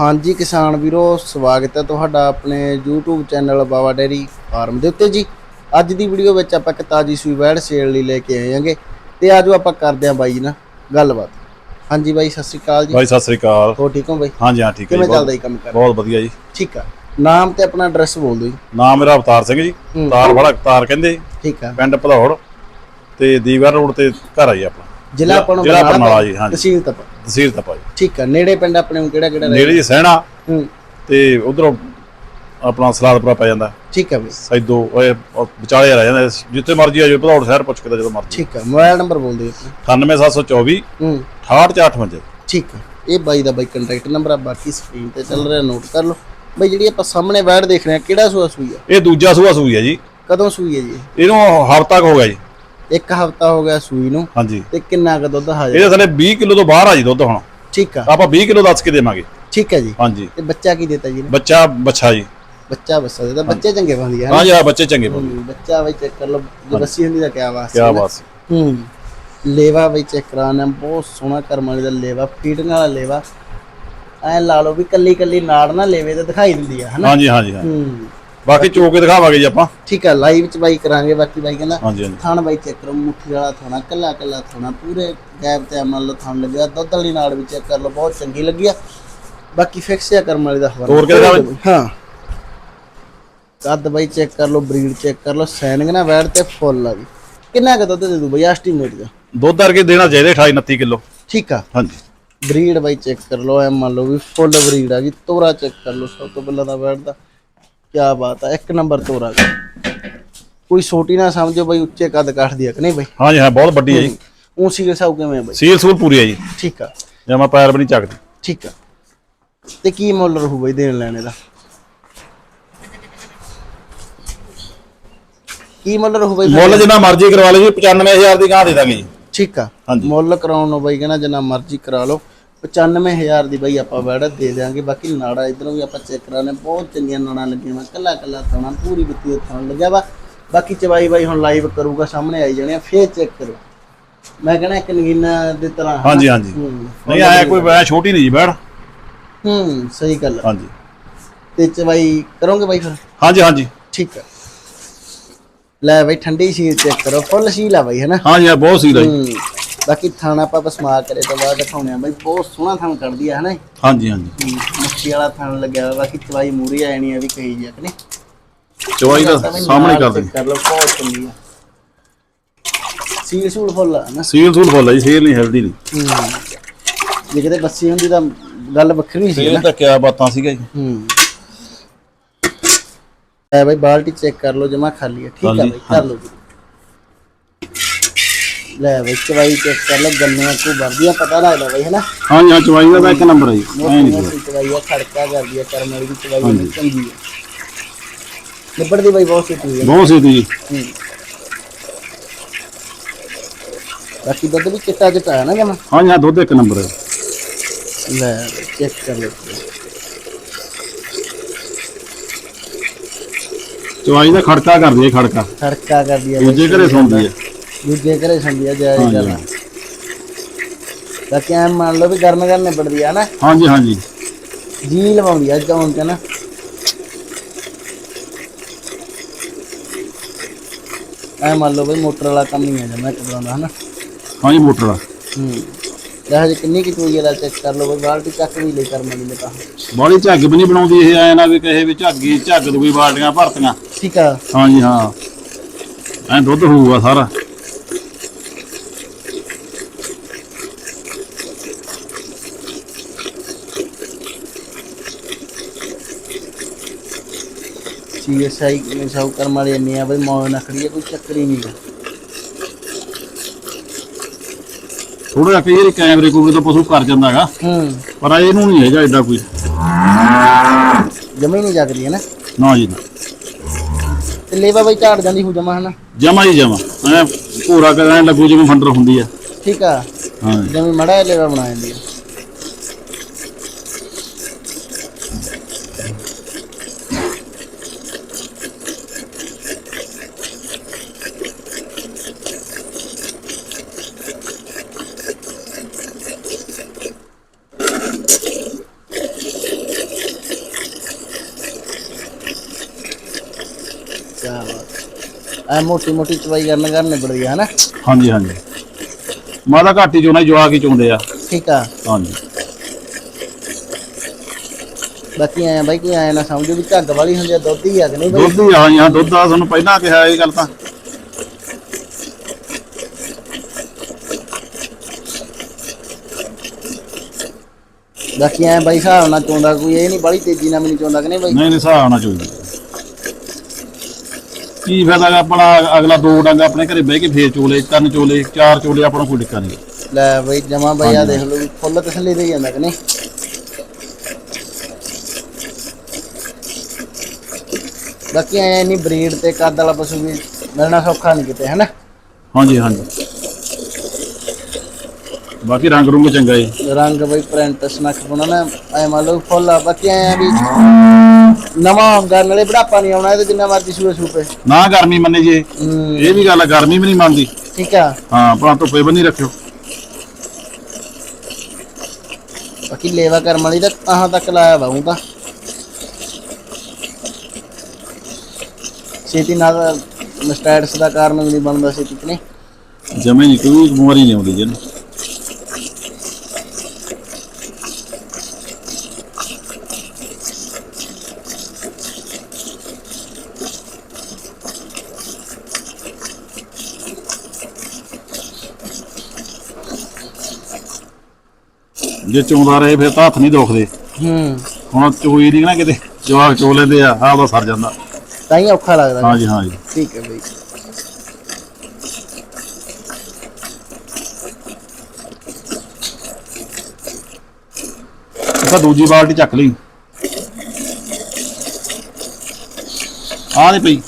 ਹਾਂਜੀ ਕਿਸਾਨ ਵੀਰੋ ਸਵਾਗਤ ਹੈ ਤੁਹਾਡਾ ਆਪਣੇ YouTube channel Bawa dairy farm ਦੇ ਉੱਤੇ ਜੀ। ਅੱਜ ਦੀ ਵੀਡੀਓ ਵਿੱਚ ਆਪਾਂ ਇੱਕ ਤਾਜੀ ਸੂਈ ਵੈੜ ਸੇਲ ਲਈ ਲੈ ਕੇ ਆਏ ਹਾਂਗੇ ਤੇ ਆਜੋ ਆਪਾਂ ਕਰਦੇ ਹਾਂ ਬਾਈ ਜੀ ਨਾਲ ਗੱਲਬਾਤ। ਹਾਂਜੀ ਬਾਈ ਸਤਿ ਸ਼੍ਰੀ ਅਕਾਲ ਜੀ। ਭਾਈ ਸਤਿ ਸ੍ਰੀ ਅਕਾਲ। ਹੋ ਠੀਕ ਹੋ ਬਾਈ? ਹਾਂਜੀ ਹਾਂ ਠੀਕ ਹੈ ਜੀ ਕਿਵੇਂ ਬਹੁਤ- ਚੱਲਦਾ ਜੀ ਕੰਮ ਕਰ ਬਹੁਤ ਵਧੀਆ ਜੀ। ਠੀਕ ਆ। ਨਾਮ ਤੇ ਆਪਣਾ ਐਡਰੈਸ ਬੋਲ ਦਿਓ ਜੀ। ਨਾਮ ਮੇਰਾ ਅਵਤਾਰ ਸਿੰਘ ਜੀ। ਤਾਰ ਵਾਲਾ ਤਾਰ ਕਹਿੰਦੇ। ਠੀਕ ਆ। ਪਿੰਡ ਭਦੌੜ ਤੇ ਦੀਵਾਰ ਰੋਡ ਤੇ ਘਰ ਆ ਜੀ ਆਪਣਾ। ਜ਼ਿਲ੍ਹਾ ਆਪਾਂ ਨੂੰ ਜ਼ਿਲ੍ਹਾ ਬਰਨਾਲਾ ਬਰਨਾਲਾ ਜੀ, ਹਾਂਜੀ। ਤਹਿਸੀਲ ਤਪਾ। ਤਹਿਸੀਲ ਤਪਾ ਜੀ ਠੀਕ ਆ ਨੇੜੇ ਪਿੰਡ ਆਪਣੇ ਨੂੰ ਕਿਹੜਾ ਕਿਹੜਾ ਨੇੜੇ ਜੀ ਸਹਿਣਾ। ਹੂੰ। ਤੇ ਉਧਰੋਂ ਆਪਣਾ ਸਲਾਦਪੁਰਾ ਪੈ ਜਾਂਦਾ। ਠੀਕ ਆ ਬਈ ਸੈਦੋ ਓਏ ਵਿਚਾਲੇ ਰਹਿ ਜਾਂਦਾ। ਜਿੱਥੇ ਮਰਜ਼ੀ ਆ ਜਾਓ ਭਦੌੜ ਸ਼ਹਿਰ ਪੁੱਛ ਕੇ ਤਾਂ ਜਦੋਂ ਮਰਜ਼ੀ। ਠੀਕ ਆ ਮੋਬਾਈਲ ਨੰਬਰ ਬੋਲ ਦਿਓ ਆਪਣਾ। 98724 ਹੂੰ। 68458 ਠੀਕ ਆ ਇਹ ਬਾਈ ਦਾ ਬਾਈ ਕੰਟੈਕਟ ਨੰਬਰ ਆ ਬਾਕੀ ਸਕਰੀਨ ਤੇ ਚੱਲ ਰਿਹਾ ਨੋਟ ਕਰ ਲਓ। ਬਾਈ ਜਿਹੜੀ ਆਪਾਂ ਸਾਹਮਣੇ ਵੈੜ ਦੇਖ ਰਹੇ ਆ ਕਿਹੜਾ ਸੂਆ ਸੂਈ ਆ? ਇਹ ਦੂਜਾ ਸੂਆ ਸੂਈ ਹੈ ਜੀ। ਕਦੋਂ ਸੂਈ ਹੈ ਜੀ? ਇਹਨੂੰ ਹਫ਼ਤਾ ਹੋ ਗਿਆ ਜੀ। ਇੱਕ ਹਫਤਾ ਹੋ ਗਿਆ ਸੂਈ ਨੂੰ ਹਾਂਜੀ। ਤੇ ਕਿੰਨਾ ਕ ਦੁੱਧ ਹਾਜ਼ਰ? ਇਹਦੇ ਥੱਲੇ 20 ਕਿਲੋ ਤੋਂ ਬਾਹਰ ਆ ਜੀ ਦੁੱਧ ਹੁਣ। ਠੀਕ ਆ। ਆਪਾਂ 20 ਕਿਲੋ ਦੱਸ ਕੇ ਦੇਵਾਂਗੇ। ਠੀਕ ਹੈ ਜੀ। ਹਾਂਜੀ। ਤੇ ਬੱਚਾ ਕੀ ਦਿੱਤਾ ਜੀ ਨੇ ਬੱਚਾ ਬੱਚਾ ਜੀ। ਬੱਚਾ ਬੱਸਾ ਦਿੱਤਾ। ਬੱਚੇ ਚੰਗੇ ਪਾਉਂਦੀ ਆ। ਹਾਂਜੀ ਆ ਬੱਚੇ ਚੰਗੇ ਹੂੰ, ਬੱਚਾ ਬਈ ਚੈੱਕ ਕਰ ਲਓ। ਜੇ ਬੱਸੀ ਹੁੰਦੀ ਤਾਂ ਕਿਆ ਵਾਸ ਕਿਆ ਬਾਤ। ਹੂੰ। ਲੇਵਾ ਬਈ ਚੈੱਕ ਕਰਾਣਾ ਬਹੁਤ ਸੋਹਣਾ ਕਰਮ ਵਾਲੀ ਦਾ ਲੇਵਾ ਫੀਟਿੰਗ ਵਾਲਾ ਲੇਵਾ। ਐ ਲਾ ਲਓ ਵੀ ਕੱਲੀ ਕੱਲੀ ਨਾੜ ਨਾ ਲੇਵੇ ਤੇ ਦਿਖਾਈ ਦਿੰਦੀ ਆ ਹਨਾ? ਹਾਂਜੀ ਹਾਂਜੀ ਹਾਂ ਹੂੰ। ਬਾਕੀ ਚੋ ਕੇ ਦਿਖਾਵਾਂਗੇ ਜੀ ਆਪਾਂ। ਠੀਕ ਆ ਲਾਈਵ ਚ ਬਾਈ ਕਰਾਂਗੇ ਬਾਕੀ ਬਾਈ ਕਹਿੰਦਾ ਹਾਂਜੀ ਹਾਂਜੀ। ਥਣ ਬਾਈ ਚੈੱਕ ਕਰੋ ਮੁੱਠੀ ਵਾਲਾ ਥਣਾ ਕੱਲਾ ਕੱਲਾ ਥਣਾ ਪੂਰੇ ਗੈਪ ਤੇ ਮੰਨ ਲਓ ਥਣ ਲੱਗਿਆ ਦੁੱਧ ਵਾਲੀ ਨਾੜ ਵੀ ਚੈੱਕ ਕਰ ਲਓ ਬਹੁਤ ਚੰਗੀ ਲੱਗੀ ਆ। ਬਾਕੀ ਫਿਕਸ ਆ ਕਰਮ ਵਾਲੀ ਦਾ ਹਵਾਲਾ ਤੋੜ ਕੇ? ਹਾਂ। ਕੱਦ ਬਾਈ ਚੈੱਕ ਕਰ ਲਓ ਬਰੀਡ ਚੈੱਕ ਕਰ ਲਓ ਸੈਨਿੰਗ ਨਾ ਵੈੜ ਤੇ ਫੁੱਲ ਆ ਜੀ। ਕਿੰਨਾ ਕੁ ਦੁੱਧ ਦੇ ਦੂ ਬਈ ਐਸਟੀਮੇਟ ਦਾ ਦੁੱਧ ਕਰਕੇ ਦੇਣਾ ਚਾਹੀਦਾ 28 29 ਕਿਲੋ। ਠੀਕ ਆ। ਹਾਂਜੀ। ਬਰੀਡ ਬਾਈ ਚੈੱਕ ਕਰ ਲਓ ਐ ਮੰਨ ਲਓ ਵੀ ਫੁੱਲ ਬਰੀਡ ਆ ਗਈ ਤੋਰਾ ਚੈੱਕ ਕਰ ਲਓ ਸਭ ਤੋਂ ਪਹਿਲਾਂ ਤਾਂ ਵੈੜ ਦਾ ਕੀ ਬਾਤ ਆ ਇੱਕ ਨੰਬਰ ਤੋਰਾ ਗਾ। ਕੋਈ ਛੋਟੀ ਨਾ ਸਮਝੋ ਬਈ ਉੱਚੇ ਕੱਦ ਕੱਢਦੀ ਆ ਕਿ ਨਹੀਂ ਬਈ? ਹਾਂਜੀ ਹਾਂ ਬਹੁਤ ਵੱਡੀ ਹੈ ਜੀ। ਉਹ ਸੀਲ ਸਾਊ ਕਿਵੇਂ ਆ ਬਈ? ਸੀਲ ਸੂਲ ਪੂਰੀ ਹੈ ਜੀ। ਠੀਕ ਆ। ਜਮਾ ਪੈਰ ਵੀ ਨਹੀਂ ਚੱਕਦੀ। ਠੀਕ ਆ। ਤੇ ਕੀ ਮੁੱਲ ਰਹੂ ਬਈ ਦੇਣ ਲੈਣੇ ਦਾ? ਕੀ ਮੁੱਲ ਰਹੂ ਬਈ ਮੁੱਲ ਜਿੰਨਾ ਮਰਜ਼ੀ ਕਰਵਾ ਲਓ ਜੀ 95000 ਦੀ ਗਾਂ ਦੇ ਦਾਂਗੇ ਜੀ। ਠੀਕ ਆ। ਮੁੱਲ ਕਰਾਉਣ ਨੂੰ ਬਈ ਕਹਿੰਦਾ ਜਿੰਨਾ ਮਰਜ਼ੀ ਕਰਾ ਲਓ। 95000 ਦੀ ਬਈ ਆਪਾਂ ਵੈੜ ਦੇ ਦਿਆਂਗੇ। ਬਾਕੀ ਨਾੜਾ ਇਧਰੋਂ ਵੀ ਆਪਾਂ ਚੈੱਕ ਕਰਾਣੇ ਬਹੁਤ ਚੰਗੀਆਂ ਨਾੜਾਂ ਲੱਗੀਆਂ ਵਾ। ਕੱਲਾ ਕੱਲਾ ਥਾਣਾ ਪੂਰੀ ਬਿੱਤੀ ਥਾਣ ਲੱਗਿਆ ਵਾ। ਬਾਕੀ ਚਵਾਈ ਬਾਈ ਹੁਣ ਲਾਈਵ ਕਰੂਗਾ ਸਾਹਮਣੇ ਆਈ ਜਾਣੇ ਆ ਫੇਰ ਚੈੱਕ ਕਰੋ। ਮੈਂ ਕਹਿੰਦਾ ਇੱਕ ਨਗੀਨਾ ਦੇ ਤਰ੍ਹਾਂ? ਹਾਂਜੀ ਹਾਂਜੀ। ਹੂੰ ਨਹੀਂ ਆਇਆ ਕੋਈ ਐ ਛੋਟੀ ਨਹੀਂ ਜੀ ਬੈੜ ਹੂੰ ਸਹੀ ਗੱਲ ਆ। ਹਾਂਜੀ। ਤੇ ਚਵਾਈ ਕਰੋਗੇ ਬਾਈ ਫਿਰ? ਹਾਂਜੀ ਹਾਂਜੀ। ਠੀਕ ਹੈ ਲੈ ਬਈ ਠੰਡੀ ਸ਼ੀਲ ਚੈੱਕ ਕਰੋ। ਫੁੱਲ ਸ਼ੀਲ ਆ ਬਈ ਹੈਨਾ? ਹਾਂਜੀ ਹਾਂ ਬਹੁਤ ਸੀਲ ਹੈ ਜੀ। ਹੂੰ। ਬਾਕੀ ਥਾਣਾ ਆਪਾਂ ਬਸਮਾ ਕਰੇ ਤੋਂ ਬਾਅਦ ਦਿਖਾਉਣੇ ਆ ਬਈ ਬਹੁਤ ਸੋਹਣਾ ਥਾਣ ਕੱਢਦੀ ਆ ਹਨਾ ਹਾਂਜੀ ਹਾਂਜੀ। ਮੱਛੀ ਵਾਲਾ ਥਾਣ ਲੱਗਿਆ ਹੋਇਆ, ਬਾਕੀ ਚਵਾਈ ਮੂਰੀ ਆ ਜਾਣੀ ਆ ਵੀ ਕਹੀ ਜੀ ਕਿ ਨਹੀਂ? ਚਵਾਈ ਦਾ ਸਾਹਮਣੇ ਕਰ ਦੇ ਕਰ ਲਓ ਬਹੁਤ ਚੰਗੀ ਆ। ਸੀਲ ਸੂਲ ਫੁੱਲ ਆ ਨਾ ਸੀਲ ਸੂਲ ਫੁੱਲ ਜੀ ਸੀਲ ਨਹੀਂ ਹਿਲਦੀ ਨਹੀਂ। ਹੂੰ। ਜੇ ਕਿਤੇ ਬੱਸੀ ਹੁੰਦੀ ਤਾਂ ਗੱਲ ਵੱਖਰੀ ਸੀ ਨਾ ਤਾਂ ਕਿਆ ਬਾਤਾਂ ਸੀਗਾ ਜੀ। ਹੂੰ। ਐ ਬਈ ਬਾਲਟੀ ਚੈੱਕ ਕਰ ਲਓ ਜਮਾ ਖਾਲੀ ਹੈ ਠੀਕ ਆ ਬਈ ਕਰ ਲਓ। ਜੀ ਲੈ ਬਈ ਚਵਾਈ ਚੈੱਕ ਕਰ ਲਓ ਗੰਨਿਆਂ ਕੋ ਵਰਦੀਆਂ ਪਤਾ ਲੱਗਦਾ ਬਈ ਹੈਨਾ? ਹਾਂਜੀ ਹਾਂ ਚਵਾਈ ਦਾ ਤਾਂ ਇੱਕ ਨੰਬਰ ਹੈ ਜੀ ਐ ਨਹੀਂ ਮੋਟੀ ਚਵਾਈ। ਆ ਖੜਕਾ ਕਰਦੀ ਆ ਕਰਮ ਵਾਲੀ ਦੀ ਚਵਾਈ ਬੜੀ ਚੰਗੀ ਆ। ਨਿਬੜਦੀ ਬਈ ਬਹੁਤ ਸਿੱਧੀ ਹੈ ਬਹੁਤ ਸੀ ਜੀ। ਹੂੰ। ਬਾਕੀ ਦੁੱਧ ਵੀ ਚਿੱਟਾ ਚਿੱਟਾ ਹੈ ਨਾ ਜਮਾ? ਹਾਂਜੀ ਹਾਂ ਦੁੱਧ ਇੱਕ ਨੰਬਰ ਹੈ ਲੈ ਚੈੱਕ ਕਰ ਲਓ ਚਵਾਈ ਦਾ ਖੜਕਾ ਕਰਦੀ ਹੈ ਖੜਕਾ। ਖੜਕਾ ਕਰਦੀ ਆ ਬਈ ਦੂਜੇ ਘਰੇ ਸੌਂਦੀ ਹੈ ਦੂਜੇ ਘਰੇ ਸੰਦੀ ਆ ਜਾਇਜ਼ ਗੱਲ ਤਾਂ ਕਿ ਐਂ ਮੰਨ ਲਓ ਵੀ ਗਰਮ ਗਰਮ ਨਿਬੜਦੀ ਆ ਨਾ ਹਾਂਜੀ ਹਾਂਜੀ। ਜੀ ਲਵਾਉਂਦੀ ਆ ਚੌਂ ਤੇ ਨਾ। ਐ ਮੰਨ ਲਓ ਬਈ ਮੋਟਰ ਵਾਲਾ ਕੰਮ ਨਹੀਂ ਆ ਜਾਂਦਾ ਕਬਰਾਂ ਹਨਾ? ਹਾਂਜੀ ਮੋਟਰ ਦਾ ਹੂੰ। ਤੇ ਹਜੇ ਕਿੰਨੀ ਕਿ ਚੋਈ ਵਾਲਾ ਚੈੱਕ ਕਰ ਲਓ ਬਈ ਬਾਲਟੀ ਚੱਕ ਵੀ ਲੈ ਕਰਮ ਦੀ ਨੇ ਤਾਂ। ਬਾਲੀ ਝੱਗ ਵੀ ਨਹੀਂ ਬਣਾਉਂਦੀ ਇਹ ਐ ਨਾ ਵੀ ਕਹੇ ਵੀ ਝੱਗੀ ਝੱਗ ਤੋਂ ਵੀ ਬਾਲਟੀਆਂ ਭਰਤੀਆਂ। ਠੀਕ ਆ। ਹਾਂਜੀ ਹਾਂ। ਐ ਦੁੱਧ ਹੋਊਗਾ ਸਾਰਾ। ਸੀਐਸਆਈ ਨੇ ਸਾਊ ਕਰਮ ਵਾਲੀ ਇੰਨੀ ਆ ਬਈ ਮੌਜ ਨਾ ਖੜੀ ਆ ਕੋਈ ਚੱਕਰ ਹੀ ਨਹੀਂ ਥੋੜਾ ਜਿਹਾ ਕਈ ਕੈਮਰੇ ਕੋਲ ਤਾਂ ਪਸ਼ੂ ਕਰ ਜਾਂਦਾ ਹੈਗਾ। ਹੂੰ। ਪਰ ਇਹਨੂੰ ਨਹੀਂ ਹੈਗਾ ਐਡਾ ਕੋਈ। ਜਮਾ ਹੀ ਨਹੀਂ ਜਗਦੀ ਹੈ ਨਾ। ਨਾ ਜੀ ਨਾ। ਤੇ ਲੇਵਾ ਬਈ ਝਾੜ ਜਾਂਦੀ ਹੋ ਜਮਾ ਹਨਾ? ਜਮਾ ਹੀ ਜਮਾ। ਐ ਭੂਰਾ ਕਰਨ ਲੱਗੂ ਜਿਵੇਂ ਫੰਡਰ ਹੁੰਦੀ ਆ। ਠੀਕ ਆ। ਹਾਂ। ਜਿਵੇਂ ਮੜਾ ਲੇਵਾ ਬਣਾ ਜਾਂਦੀ ਆ। ਐ ਮੋਟੀ ਮੋਟੀ ਚਵਾਈ ਕਰਨ ਕਰਨ ਨਿਬੜਦੀ ਆ ਹਨਾ? ਹਾਂਜੀ ਹਾਂਜੀ। ਮਾਦਾ ਘਾਟੀ ਚੋਣਾ ਜਵਾਕ ਹੀ ਚੋਂਦੇ ਆ। ਠੀਕ ਆ। ਹਾਂਜੀ। ਬਾਕੀ ਐ ਬਾਈ ਕੋਈ ਐ ਨਾ ਸਮਝੋ ਵੀ ਝੱਗ ਵਾਲੀ ਹੁੰਦੀ ਆ ਦੁੱਧ ਹੀ ਆ ਕਿ ਨਹੀਂ ਬਾਈ? ਦੁੱਧ ਹੀ ਆ ਹਾਂ ਦੁੱਧ ਆ ਤੁਹਾਨੂੰ ਪਹਿਲਾਂ ਕਿਹਾ ਇਹ ਗੱਲ ਤਾਂ। ਬਾਕੀ ਐ ਬਾਈ ਹਿਸਾਬ ਨਾਲ ਚੋਂਦਾ ਕੋਈ ਇਹ ਨਹੀਂ ਬੜੀ ਤੇਜ਼ੀ ਨਾਲ ਨਹੀਂ ਚੋਂਦਾ ਕਿ ਨਹੀਂ ਬਾਈ? ਨਹੀਂ ਨਹੀਂ ਹਿਸਾਬ ਨਾਲ ਚੋਈ ਕੀ ਫਾਇਦਾ ਗਾ ਆਪਣਾ ਅਗਲਾ ਦੋ ਡੰਗ ਆਪਣੇ ਘਰੇ ਬਹਿ ਕੇ ਫੇਰ ਚੋਲੇ ਤਿੰਨ ਚੋਲੇ ਚਾਰ ਚੋਲੇ ਆਪਾਂ ਨੂੰ ਕੋਈ ਦਿੱਕਤ ਨਹੀਂ। ਲੈ ਬਾਈ ਜਮਾ ਬਾਈ ਆ ਦੇਖ ਲਓ ਵੀ ਫੁੱਲ ਤਸੱਲੀ ਦੇ ਜਾਂਦਾ ਕਿ ਨਹੀਂ। ਬਾਕੀ ਐ ਨਹੀਂ ਬਰੀਡ ਤੇ ਕੱਦ ਵਾਲਾ ਪਸ਼ੂ ਵੀ ਮਿਲਣਾ ਸੌਖਾ ਨਹੀਂ ਕਿਤੇ ਹਨਾ? ਹਾਂਜੀ ਹਾਂਜੀ। ਬਾਕੀ ਰੰਗ ਰੁੰਗ ਚੰਗਾ ਜੀ ਰੰਗ ਬਈ ਪ੍ਰਿੰਟ ਸਨਖ ਬਣਾ ਨਾ ਐ ਮੰਨ ਲਓ ਫੁੱਲ ਆ ਬਾਕੀ ਐ ਵੀ ਨਵਾਂ ਹੁੰਦਾ ਨਾਲੇ ਬੁਢਾਪਾ ਨਹੀਂ ਆਉਣਾ ਇਹਦੇ ਜਿੰਨਾ ਮਰਜ਼ੀ ਸੂਏ ਸੂਪੇ। ਨਾ ਗਰਮੀ ਮੰਨੇ ਜੀ ਇਹ ਵੀ ਗੱਲ ਆ ਗਰਮੀ ਵੀ ਨਹੀਂ ਮੰਨਦੀ। ਠੀਕ ਆ। ਹਾਂ ਆਪਣਾ ਧੁੱਪੇ ਬੰਨੀ ਰੱਖਿਓ। ਬਾਕੀ ਲੇਵਾ ਕਰਮ ਵਾਲੀ ਤਾਂ ਆਹਾਂ ਤੱਕ ਲਾਇਆ ਵਾ ਊਂ ਤਾਂ। ਛੇਤੀ ਨਾਲ ਮਸਟੈਟਸ ਦਾ ਕਾਰਨ ਵੀ ਨਹੀਂ ਬਣਦਾ ਛੇਤੀ ਕਿ ਨਹੀਂ। ਜਮੇ ਨਹੀਂ ਕੋਈ ਬਿਮਾਰੀ ਨਹੀਂ ਆਉਂਦੀ ਜਿਹਨੂੰ ਜੇ ਚੋਂਦਾ ਰਹੇ ਫਿਰ ਤਾਂ ਹੱਥ ਨਹੀਂ ਦੁਖਦੇ। ਹੂੰ। ਹੁਣ ਚੋਈ ਨਹੀਂ ਨਾ ਕਿਤੇ ਜਵਾਕ ਚੋ ਲੈਂਦੇ ਆ ਆਹ ਉਹਦਾ ਸਰ ਜਾਂਦਾ। ਤਾਂ ਹੀ ਔਖਾ ਲੱਗਦਾ। ਹਾਂਜੀ ਹਾਂਜੀ। ਠੀਕ ਹੈ ਬਈ। ਤਾਂ ਦੂਜੀ ਬਾਲਟੀ ਚੱਕ ਲਈ। ਆਹ ਨਹੀਂ ਪਈ।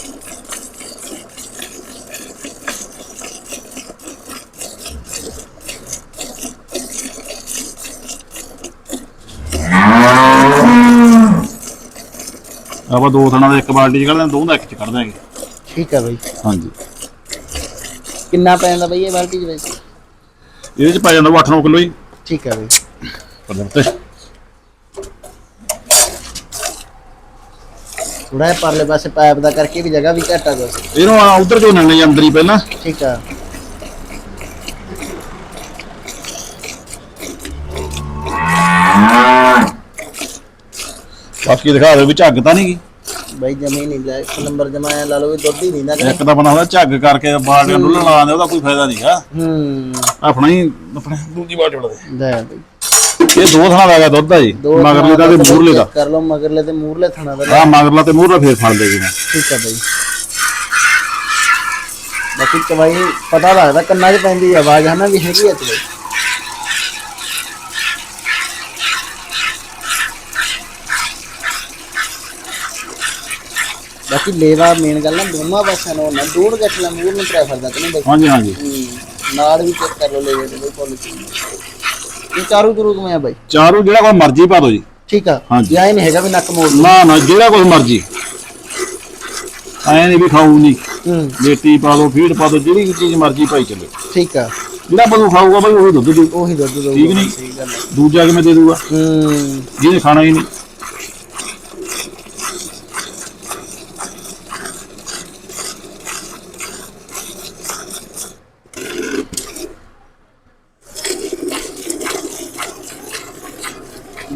ਆਪਾਂ ਦੋ ਥਣਾ ਦਾ ਇੱਕ ਬਾਲਟੀ ਚ ਕੱਢ ਦਾਂਗੇ ਦੋ ਦਾ ਇੱਕ ਚ ਕੱਢ ਦਾਂਗੇ ਠੀਕ ਹੈ ਬਈ। ਹਾਂਜੀ। ਕਿੰਨਾ ਪੈ ਜਾਂਦਾ ਬਈ ਇਹ ਬਾਲਟੀ ਦੇ ਵਿੱਚ ਇਹਦੇ ਚ ਪੈ ਜਾਂਦਾ 8-9 ਕਿਲੋ ਹੀ ਠੀਕ ਹੈ ਬਈ। ਪਰਦੇ ਥੋੜਾ ਜਿਹਾ ਪਰਲੇ ਪਾਸੇ ਪਾਈਪ ਦਾ ਕਰਕੇ ਵੀ ਜਗ੍ਹਾ ਵੀ ਘੱਟ ਆ ਦੋਸਤ ਇਹਨੂੰ ਉਧਰ ਚੋਂ ਨੰਨੇ ਅੰਦਰ ਹੀ ਪਹਿਲਾਂ। ਠੀਕ ਆ। ਬਾਕੀ ਦਿਖਾ ਦਿਓ ਵੀ ਝੱਗ ਤਾਂ ਨਹੀਂ ਗਈ ਬਈ ਜਮੀ ਨਹੀਂ ਲੈ ਇੱਕ ਨੰਬਰ ਜਮਾਇਆ ਲਾ ਲਓ ਵੀ ਦੁੱਧ ਹੀ ਨਹੀਂ ਨਾ ਇੱਕ ਤਾਂ ਹੁੰਦਾ ਝੱਗ ਕਰਕੇ ਬਾਲਟੀਆਂ ਡੁੱਲਣ ਲਾ ਦਿੰਦੇ ਉਹਦਾ ਕੋਈ ਫਾਇਦਾ ਨਹੀਂਗਾ। ਹੂੰ। ਆਪਣਾ ਹੀ ਆਪਣੇ। ਦੂਜੀ ਬਾਲਟੀ ਲਾ ਦੇ। ਲੈ ਬਈ। ਇਹ ਦੋ ਥਣਾ ਦਾ ਹੈਗਾ ਦੁੱਧ ਆ ਜੀ ਦੋ ਮਗਰਲੇ ਦਾ ਤੇ ਮੂਰਲੇ ਦਾ। ਕਰ ਲਓ ਮਗਰਲੇ ਤੇ ਮੂਰਲੇ ਥਣਾ ਦਾ। ਆ ਮਗਰਲਾ ਤੇ ਮੂਰਲਾ ਫੇਰ ਫੜ ਮੈਂ ਠੀਕ ਆ ਬਈ। ਬਾਕੀ ਚਵਾਈ ਪਤਾ ਲੱਗਦਾ ਕੰਨਾਂ 'ਚ ਪੈਂਦੀ ਆਵਾਜ਼ ਹਨਾ ਵੀ ਹੈਗੀ ਚਵਾਈ ਬਾਕੀ ਲੇਵਾ ਮੇਨ ਗੱਲ ਨਾ ਦੋਵਾਂ ਪਾਸਿਆਂ ਨੂੰ ਨਾ ਦੂਰ ਗੱਠਲਾ ਮੂਰ ਨੂੰ ਪ੍ਰੈਫਰ ਦਾ ਨਹੀਂ ਬਈ। ਹਾਂਜੀ ਹਾਂਜੀ। ਨਾਲ ਵੀ ਚੈੱਕ ਕਰ ਲਓ ਲੇਵੇ ਬਈ ਫੁੱਲ ਇਹ ਚਾਰੂ ਚਰੂ ਕਿਵੇਂ ਆ ਬਾਈ? ਚਾਰੂ ਜਿਹੜਾ ਕੋਈ ਮਰਜ਼ੀ ਪਾ ਦਿਓ ਜੀ। ਠੀਕ ਆ। ਹਾਂਜੀ। ਜਾਂ ਇਹ ਨਹੀਂ ਹੈਗਾ ਵੀ ਨੱਕ ਮੋੜ। ਨਾ ਨਾ ਜਿਹੜਾ ਕੋਈ ਮਰਜ਼ੀ। ਐ ਨਹੀਂ ਵੀ ਖਾਊ ਨਹੀਂ। ਹੂੰ। ਬੇਟੀ ਪਾ ਦਿਓ ਫੀਡ ਪਾ ਦਿਓ ਜਿਹੜੀ ਵੀ ਚੀਜ਼ ਮਰਜ਼ੀ ਪਾਈ ਚੱਲੇ। ਠੀਕ ਆ। ਜਿਹੜਾ ਪਸ਼ੂ ਖਾਊਗਾ ਬਈ ਉਹੀ ਦੁੱਧ ਦੇ ਉਹੀ ਦੁੱਧ ਦਊਗਾ। ਠੀਕ ਨੀ? ਸਹੀ ਗੱਲ ਆ। ਦੂਜਾ ਕਿਵੇਂ ਦੇ ਦੂਗਾ? ਹੂੰ। ਜਿਹਨੇ ਖਾਣਾ ਹੀ ਨਹੀਂ।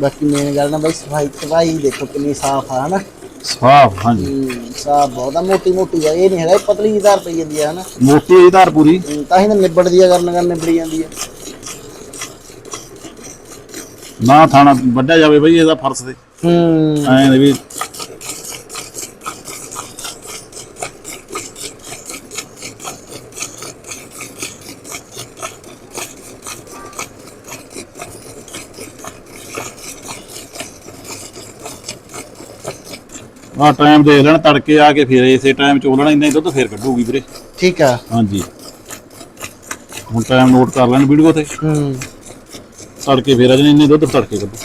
ਬਾਕੀ ਮੇਨ ਗੱਲ ਨਾ ਬਾਈ ਸਫ਼ਾਈ ਸਫ਼ਾਈ ਦੇਖੋ ਕਿੰਨੀ ਸਾਫ਼ ਆ ਹਨਾ? ਸਾਫ਼ ਹਾਂਜੀ। ਸਾਫ਼ ਬਹੁਤ ਆ ਮੋਟੀ ਮੋਟੀ ਆ ਇਹ ਨਹੀਂ ਹੈਗਾ ਇਹ ਪਤਲੀ ਜਿਹੀ ਧਾਰ ਪਈ ਜਾਂਦੀ ਆ ਹਨਾ? ਮੋਟੀ ਇਹ ਧਾਰ ਪੂਰੀ। ਤਾਂ ਹੀ ਤਾਂ ਨਿਬੜਦੀ ਆ ਕਰਨ ਕਰਨ ਨਿਬੜੀ ਜਾਂਦੀ ਆ। ਨਾ ਥਾਣਾ ਵੱਢਿਆ ਜਾਵੇ ਬਈ ਇਹਦਾ ਫਰਸ ਤੇ। ਹੂੰ। ਐਂ ਵੀ ਆ ਟਾਈਮ ਦੇਖ ਲੈਣ ਤੜਕੇ ਆ ਕੇ ਫਿਰ ਇਸੇ ਟਾਈਮ ਚੋ ਲੈਣਾ ਇੰਨਾ ਹੀ ਦੁੱਧ ਫੇਰ ਕੱਢੂਗੀ ਵੀਰੇ। ਠੀਕ ਆ। ਹਾਂਜੀ। ਹੁਣ ਟਾਈਮ ਨੋਟ ਕਰ ਲੈਣ ਵੀਡੀਓ ਤੇ। ਹੂੰ। ਤੜਕੇ ਫੇਰ ਆ ਜਾਣੇ ਇੰਨੇ ਦੁੱਧ ਤੜਕੇ ਕੱਢੂ।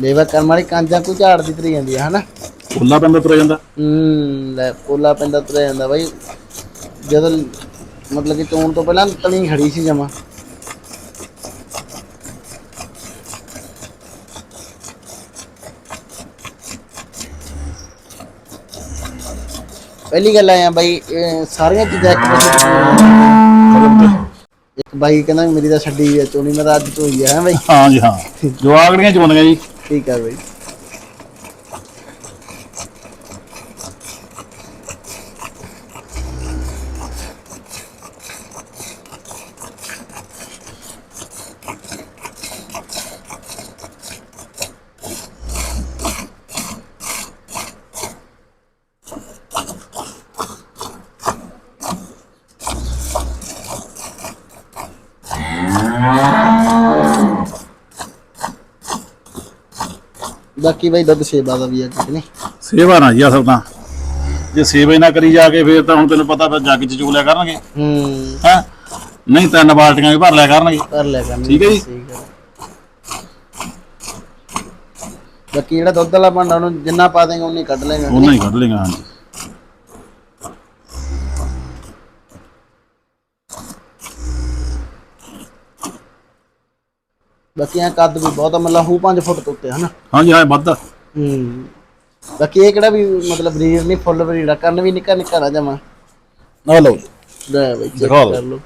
ਲੇਵਾ ਕਰਮ ਵਾਲੀ ਕਾਂਜਾਂ ਕੋਈ ਝਾੜਦੀ ਤਰੀ ਜਾਂਦੀ ਆ ਹਨਾ? ਉੱਲਾ ਪੈਂਦਾ ਤੁਰ ਜਾਂਦਾ? ਹੂੰ ਲੈ ਪੋਲਾ ਪੈਂਦਾ ਤੁਰਿਆ ਜਾਂਦਾ ਬਾਈ। ਜਦੋਂ ਮਤਲਬ ਕਿ ਚੋਣ ਤੋਂ ਪਹਿਲਾਂ ਤਣੀ ਖੜੀ ਸੀ ਜਮਾ। ਪਹਿਲੀ ਗੱਲ ਆਇਆ ਬਾਈ ਸਾਰੀਆਂ ਚੀਜ਼ਾਂ ਇੱਕ ਪਾਸੇ ਇੱਕ ਬਾਈ ਕਹਿੰਦਾ ਮੇਰੀ ਤਾਂ ਛੱਡੀ ਆ ਚੋਣੀ ਮੈਂ ਤਾਂ ਅੱਜ ਧੋਈ ਆ ਹੈ ਬਾਈ? ਹਾਂ ਜੀ ਹਾਂ। ਜਵਾਗੜੀਆਂ ਚੋਂਦੀਆਂ ਜੀ। ਠੀਕ ਆ ਬਾਈ। ਬਾਕੀ ਬਾਈ ਦੁੱਧ ਸੇਵਾ ਦਾ ਵੀ ਆ ਕਿ ਨਹੀਂ। ਸੇਵਾ ਨਾ ਜੀ ਅਸਲ ਤਾਂ। ਜੇ ਸੇਵਾ ਹੀ ਨਾ ਕਰੀ ਜਾ ਕੇ ਫੇਰ ਤਾਂ ਹੁਣ ਤੈਨੂੰ ਪਤਾ ਫਿਰ ਜੱਗ ਚ ਚੋ ਲਿਆ ਕਰਨਗੇ। ਹੂੰ। ਹੈ? ਨਹੀਂ ਤਿੰਨ ਬਾਲਟੀਆਂ ਵੀ ਭਰ ਲਿਆ ਕਰਨਗੇ। ਕਰ ਲਿਆ ਕੰਮ ਠੀਕ ਹੈ ਜੀ। ਠੀਕ ਹੈ। ਬਾਕੀ ਜਿਹੜਾ ਦੁੱਧ ਵਾਲਾ ਭਾਂਡਾ ਉਹਨੂੰ ਜਿੰਨਾ ਪਾ ਦੇਗਾ ਉਨੀ ਕੱਢ ਲੇਗਾ। ਉਹਨਾਂ ਹੀ ਕੱਢ ਲੇਗਾ ਹਾਂਜੀ। ਬਾਕੀ ਇਹ ਕੱਦ ਵੀ ਬਹੁਤ ਆ, ਮਤਲਬ ਹੂ 5 ਫੁੱਟ ਤੋਂ ਉੱਤੇ ਹਨਾ? ਹਾਂਜੀ ਹਾਂ ਵੱਧ ਹੂੰ। ਬਾਕੀ ਇਹ ਕਿਹੜਾ ਵੀ ਮਤਲਬ ਬਰੀਡ ਨਹੀਂ ਫੁੱਲ ਬਰੀਡ ਆ ਕੰਨ ਵੀ ਨਿੱਕਾ ਨਿੱਕਾ ਨਾ ਜਮਾ? ਆ ਲਓ ਜੀ। ਲੈ ਬਈ ਦਿਖਾ ਲਓ। ਕਰ ਲਓ।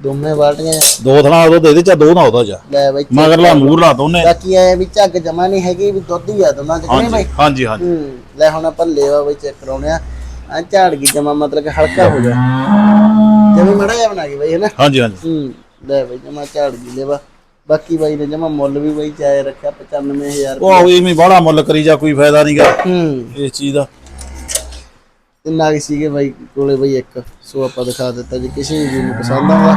ਦੋਵੇਂ ਬਾਲਟੀਆਂ ਦੋ ਥਣਾ ਉਹ ਦੇ ਦੇ ਚਾ ਦੋ ਨਾ ਉਹਦਾ ਜਾ। ਲੈ ਬਈ check ਮਗਰਲਾ ਮੂਰਲਾ ਦੋਨੇ। ਬਾਕੀ ਇਹ ਵੀ ਝੱਗ ਜਮਾ ਨਹੀਂ ਹੈਗੀ ਵੀ ਦੁੱਧ ਹੀ ਆ ਦੋਨਾਂ ਚ ਕਿ ਨਹੀਂ ਹਾਂਜੀ ਬਾਈ? ਹਾਂਜੀ ਹਾਂਜੀ। ਹੂੰ ਲੈ ਹੁਣ ਆਪਾਂ ਲੇਵਾ ਬਈ ਚੈੱਕ ਕਰਾਉਣੇ ਆ ਆ ਝਾੜ ਗਈ ਜਮਾ ਮਤਲਬ ਕਿ ਹਲਕਾ ਹੋ ਗਿਆ। ਜਿਵੇਂ ਮੜਾ ਜਿਹਾ ਬਣਾ ਗਈ ਬਈ ਹੈ ਨਾ ਹਾਂਜੀ ਹਾਂਜੀ। ਹੂੰ ਲੈ ਬਈ ਜਮਾ ਝਾੜ ਗਈ ਲੇਵਾ। ਬਾਕੀ ਬਾਈ ਨੇ ਜਮਾ ਮੁੱਲ ਵੀ ਬਈ ਚਾਏ ਰੱਖਿਆ 95000 ਉਹ ਆਹੋ ਇਵੇਂ ਬਾਹਲਾ ਮੁੱਲ ਕਰੀ ਜਾ ਕੋਈ ਫਾਇਦਾ ਨਹੀਂਗਾ ਹੂੰ। ਇਸ ਚੀਜ਼ ਦਾ। ਤੇ ਨਾਗ ਸੀਗੇ ਬਾਈ ਕੋਲੇ ਬਈ ਇੱਕ ਸੋ ਆਪਾਂ ਦਿਖਾ ਦਿੱਤਾ ਜੇ ਕਿਸੇ ਵੀ ਨੂੰ ਪਸੰਦ ਆਉਂਦਾ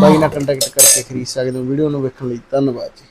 ਬਾਈ ਨਾਲ ਕੰਟੈਕਟ ਕਰਕੇ ਖਰੀਦ ਸਕਦੇ ਹੋ ਵੀਡੀਓ ਨੂੰ ਵੇਖਣ ਲਈ ਧੰਨਵਾਦ ਜੀ।